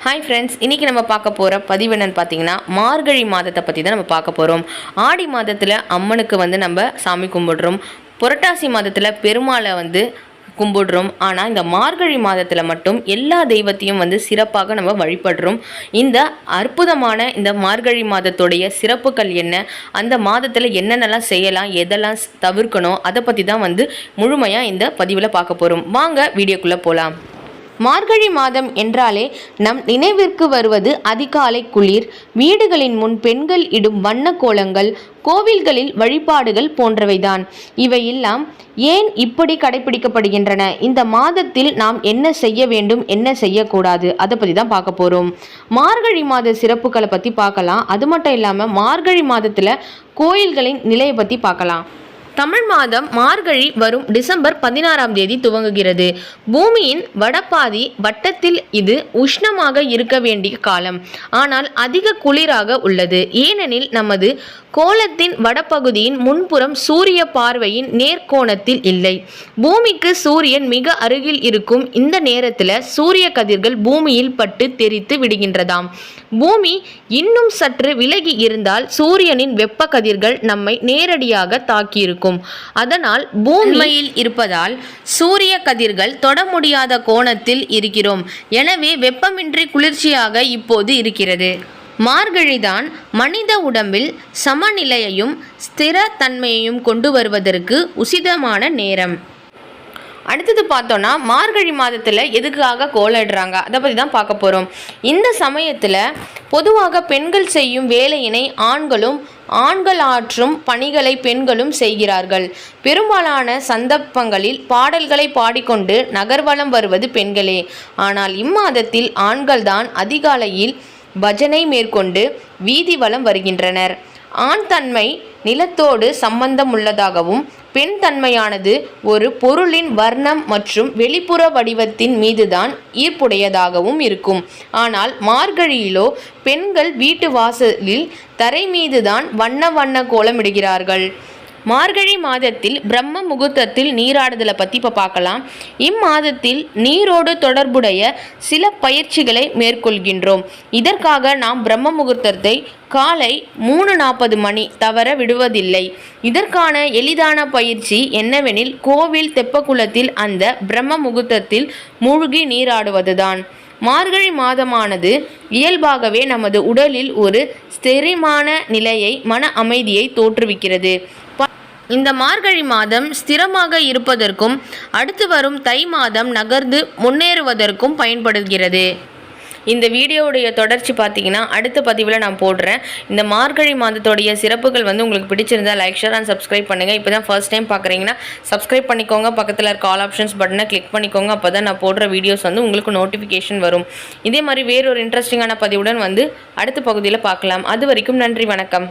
Hi friends இன்றைக்கி நம்ம பார்க்க போகிற பதிவு என்னன்னு பார்த்தீங்கன்னா மார்கழி மாதத்தை பற்றி தான் நம்ம பார்க்க போகிறோம் ஆடி மாதத்தில் அம்மனுக்கு வந்து நம்ம சாமி கும்பிடுறோம். புரட்டாசி மாதத்தில் பெருமாளை வந்து கும்பிடுறோம். ஆனால் இந்த மார்கழி மாதத்தில் மட்டும் எல்லா தெய்வத்தையும் வந்து சிறப்பாக நம்ம வழிபடுறோம். இந்த அற்புதமான இந்த மார்கழி மாதத்துடைய சிறப்புகள் என்ன? அந்த மாதத்தில் என்னென்னலாம் செய்யலாம்? எதெல்லாம் ஸ்- தவிர்க்கணும்? அதை பற்றி தான் வந்து முழுமையாக இந்த பதிவில் பார்க்க போகிறோம் வாங்க வீடியோக்குள்ளே போகலாம் மார்கழி மாதம் என்றாலே நம் நினைவிற்கு வருவது அதிகாலை குளிர் வீடுகளின் முன் பெண்கள் இடும் வண்ண கோலங்கள் கோவில்களில் வழிபாடுகள் போன்றவைதான். இவையெல்லாம் ஏன் இப்படி கடைபிடிக்கப்படுகின்றன இந்த மாதத்தில் நாம் என்ன செய்ய வேண்டும் என்ன செய்யக்கூடாது? அதை பற்றி தான் பார்க்க போகிறோம் மார்கழி மாத சிறப்புகளை பற்றி பார்க்கலாம். அது மட்டும் இல்லாமல் மார்கழி மாதத்தில் கோயில்களின் நிலையை பற்றி பார்க்கலாம். தமிழ் மாதம் மார்கழி வரும் டிசம்பர் பதினாறாம் தேதி துவங்குகிறது. பூமியின் வடபாதி வட்டத்தில் இது உஷ்ணமாக இருக்க வேண்டிய காலம். ஆனால் அதிக குளிராக உள்ளது. ஏனெனில் நமது கோலத்தின் வடபகுதியின் முன்புறம் சூரிய பார்வையின் நேர்கோணத்தில் இல்லை. பூமிக்கு சூரியன் மிக அருகில் இருக்கும் இந்த நேரத்தில் சூரிய கதிர்கள் பூமியில் பட்டு தெரித்து விடுகின்றதாம். பூமி இன்னும் சற்று விலகி இருந்தால் சூரியனின் வெப்ப கதிர்கள் நம்மை நேரடியாக தாக்கியிருக்கும். அதனால் பூமியில் இருப்பதால் சூரிய கதிர்கள் தொட முடியாத கோணத்தில் இருக்கிறோம். எனவே வெப்பமின்றி குளிர்ச்சியாக இப்போது இருக்கிறது. மார்கழிதான் மனித உடம்பில் சமநிலையையும் ஸ்திரத்தன்மையையும் கொண்டு வருவதற்கு உசிதமான நேரம். அடுத்தது பார்த்தோன்னா மார்கழி மாதத்தில் எதுக்காக கோலிடுறாங்க அதை பற்றி தான் பார்க்க போகிறோம் இந்த சமயத்தில் பொதுவாக பெண்கள் செய்யும் வேலையினை ஆண்களும் ஆண்கள் ஆற்றும் பணிகளை பெண்களும் செய்கிறார்கள். பெரும்பாலான சந்தர்ப்பங்களில் பாடல்களை பாடிக்கொண்டு நகர்வலம் வருவது பெண்களே. ஆனால் இம்மாதத்தில் ஆண்கள்தான் அதிகாலையில் பஜனை மேற்கொண்டு வீதி வலம் வருகின்றனர். ஆண் தன்மை நிலத்தோடு சம்பந்தம் உள்ளதாகவும் பெண் தன்மையானது ஒரு பொருளின் வர்ணம் மற்றும் வெளிப்புற வடிவத்தின் மீதுதான் ஈர்ப்புடையதாகவும் இருக்கும். ஆனால் மார்கழியிலோ பெண்கள் வீட்டு வாசலில் தரை மீதுதான் வண்ண வண்ண கோலமிடுகிறார்கள். மார்கழி மாதத்தில் பிரம்ம முகூர்த்தத்தில் நீராடுதலை பற்றி இப்போ பார்க்கலாம். இம்மாதத்தில் நீரோடு தொடர்புடைய சில பயிற்சிகளை மேற்கொள்கின்றோம். இதற்காக நாம் பிரம்ம முகூர்த்தத்தை காலை மூணு நாற்பது மணி தவற விடுவதில்லை. இதற்கான எளிதான பயிற்சி என்னவெனில் கோவில் தெப்பக்குளத்தில் அந்த பிரம்ம முகூர்த்தத்தில் மூழ்கி நீராடுவதுதான். மார்கழி மாதமானது இயல்பாகவே நமது உடலில் ஒரு ஸ்திரமான நிலையை மன அமைதியை தோற்றுவிக்கிறது. இந்த மார்கழி மாதம் ஸ்திரமாக இருப்பதற்கும் அடுத்து வரும் தை மாதம் நகர்ந்து முன்னேறுவதற்கும் பயன்படுகிறது. இந்த வீடியோவுடைய தொடர்ச்சி பார்த்தீங்கன்னா அடுத்த பதிவில் நான் போடுறேன். இந்த மார்கழி மாதத்துடைய சிறப்புகள் வந்து உங்களுக்கு பிடிச்சிருந்தா லைக் ஷேர் அண்ட் சப்ஸ்கிரைப் பண்ணுங்கள் இப்போ தான் ஃபர்ஸ்ட் டைம் பார்க்குறீங்கன்னா சப்ஸ்கிரைப் பண்ணிக்கோங்க. பக்கத்தில் இருக்க ஆல் ஆப்ஷன்ஸ் பட்டனை கிளிக் பண்ணிக்கோங்க. அப்போ தான் நான் போடுற வீடியோஸ் வந்து உங்களுக்கு நோட்டிஃபிகேஷன் வரும். இதே மாதிரி வேறொரு இன்ட்ரெஸ்டிங்கான பதிவுடன் வந்து அடுத்த பகுதியில் பார்க்கலாம். அது வரைக்கும் நன்றி வணக்கம்.